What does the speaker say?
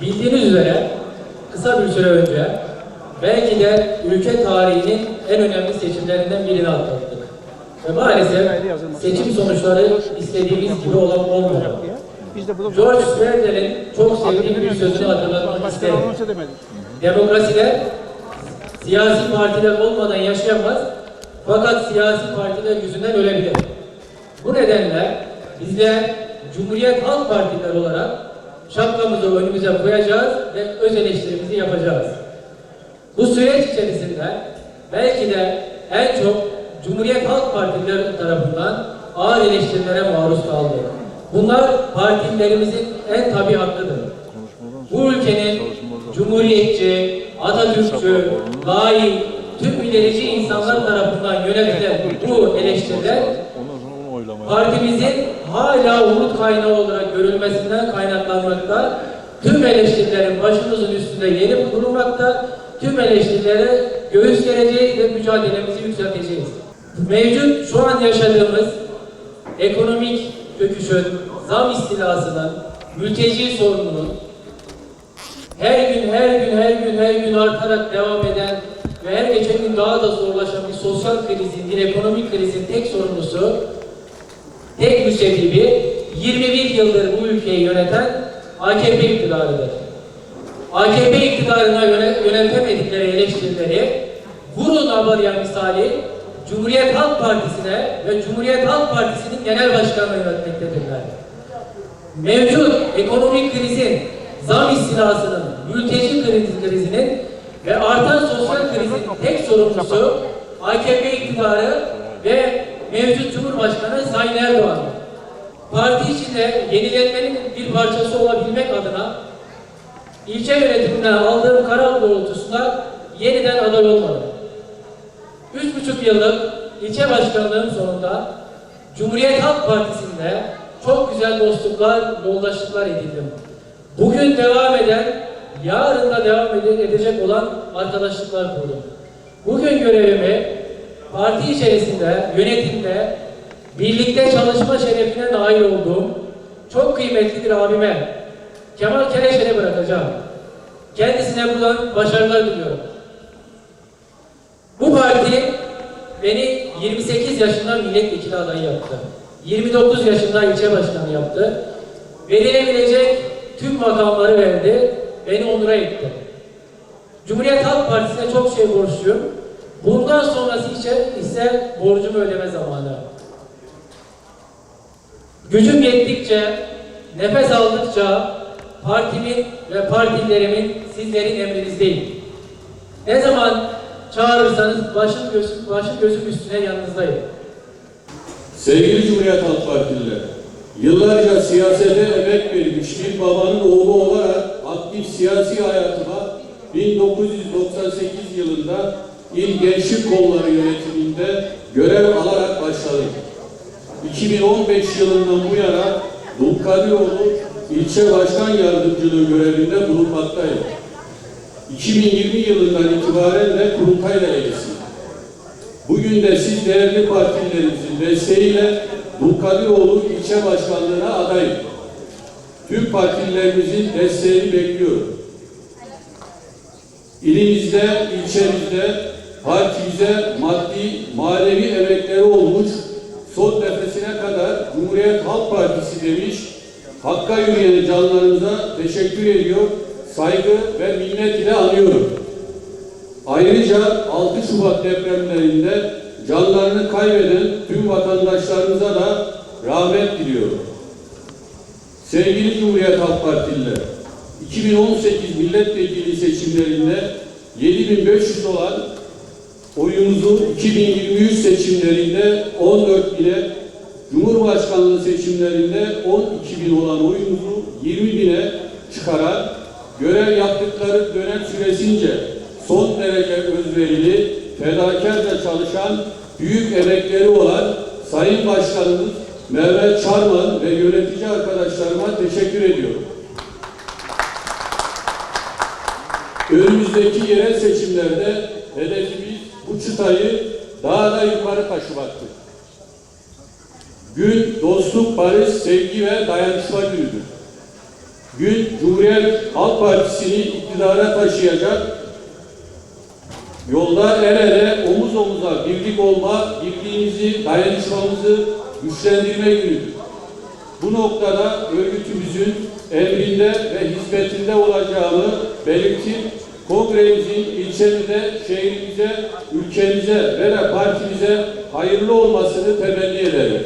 Bildiğiniz üzere kısa bir süre önce belki de ülke tarihinin en önemli seçimlerinden birini atlattık. Ve maalesef seçim sonuçları istediğimiz gibi olan olmadı. George Swerdel'in çok sevdiğim bir sözünü hatırlatmak isterim. Demokrasiler siyasi partiler olmadan yaşayamaz fakat siyasi partiler yüzünden ölebilir. Bu nedenle bizler Cumhuriyet Halk Partiler olarak şapkamızı önümüze koyacağız ve öz eleştirimizi yapacağız. Bu süreç içerisinde belki de en çok Cumhuriyet Halk Partileri tarafından ağır eleştirilere maruz kaldık. Bunlar partilerimizin en tabi hakkıdır. Bu ülkenin cumhuriyetçi, Atatürkçü, layık, tüm ilerici insanlar tarafından yönetilen bu eleştiriler partimizin hala umut kaynağı olarak görülmesinden kaynaklanmakta. Tüm eleştirilerin başımızın üstünde yeri bulunmakta. Tüm eleştirilere göğüs gereceğiz ve mücadelemizi yükselteceğiz. Mevcut şu an yaşadığımız ekonomik çöküşün, zam istilasının, mülteci sorununun, her gün her gün her gün her gün artarak devam eden ve her geçen gün daha da zorlaşan bir sosyal krizin, bir ekonomik krizin tek müsebbibi 21 yıldır bu ülkeyi yöneten AKP iktidarıdır. AKP iktidarına yöne- yönetemedikleri eleştirileri vurun abarya misali Cumhuriyet Halk Partisi'ne ve Cumhuriyet Halk Partisi'nin genel başkanına yönetmektedirler mevcut ekonomik krizin, zam istilasının, mülteci kriz- krizinin ve artan sosyal krizin tek sorumlusu AKP iktidarı ve mevcut Cumhurbaşkanı Sayın Erdoğan. Parti içinde yenilenmenin bir parçası olabilmek adına ilçe yönetiminden aldığım karar doğrultusunda yeniden aday olmadım. Üç buçuk yıllık ilçe başkanlığım sonunda Cumhuriyet Halk Partisi'nde çok güzel dostluklar, yoldaşlıklar edindim. Bugün devam eden, yarın da devam ede- edecek olan arkadaşlıklar kurdum. Bugün görevimi parti içerisinde, yönetimde birlikte çalışma şerefine nail olduğum çok kıymetli bir abime Kemal Kereşen'e bırakacağım. Kendisine buradan başarılar diliyorum. Bu parti beni 28 yaşında milletvekili adayı yaptı. 29 yaşında ilçe başkanı yaptı. Verilebilecek tüm makamları verdi. Beni onura etti. Cumhuriyet Halk Partisi'ne çok şey borçluyum. Bundan sonrası ise, ise borcumu ödeme zamanı. Gücüm yettikçe, nefes aldıkça partimin ve partilerimin sizlerin emrinizdeyim. Ne zaman çağırırsanız başım gözüm, başım gözüm üstüne yanınızdayım. Sevgili Cumhuriyet Halk Partililer, yıllarca siyasete emek vermiş bir babanın oğlu olarak aktif siyasi hayatıma 1998 yılında İl Gençlik Kolları yönetiminde görev alarak başladım. 2015 yılından bu yana Dulkadiroğlu ilçe başkan yardımcılığı görevinde bulunmaktayım. 2020 yılından itibaren de kurultay delegesiyim. Bugün de siz değerli partilerimizin desteğiyle Dulkadiroğlu ilçe başkanlığına adayım. Tüm partilerimizin desteğini bekliyorum. İlimizde, ilçemizde partimize maddi, manevi emekleri olmuş, son nefesine kadar Cumhuriyet Halk Partisi demiş, Hakka yürüyen canlarımıza teşekkür ediyor, saygı ve minnet ile anıyorum. Ayrıca 6 Şubat depremlerinde canlarını kaybeden tüm vatandaşlarımıza da rahmet diliyorum. Sevgili Cumhuriyet Halk Partililer, 2018 milletvekili seçimlerinde 7500 olan oyumuzu 2023 seçimlerinde 14 bine, Cumhurbaşkanlığı seçimlerinde 12 bin olan oyumuzu 20 bine çıkaran, görev yaptıkları dönem süresince son derece özverili, fedakarca çalışan, büyük emekleri olan Sayın Başkanımız Mehmet Çarman ve yönetici arkadaşlarıma teşekkür ediyorum. Önümüzdeki yerel seçimlerde hedefimiz bu çıtayı daha da yukarı taşımaktır. Gün dostluk, barış, sevgi ve dayanışma günüdür. Gün Cumhuriyet Halk Partisi'ni iktidara taşıyacak, yolda el ele, omuz omuza birlik olma, birliğimizi, dayanışmamızı güçlendirme günüdür. Bu noktada örgütümüzün emrinde ve hizmetinde olacağını belirtip kongremizin ilçemize, şehrimize, ülkemize ve partimize hayırlı olmasını temenni ederim.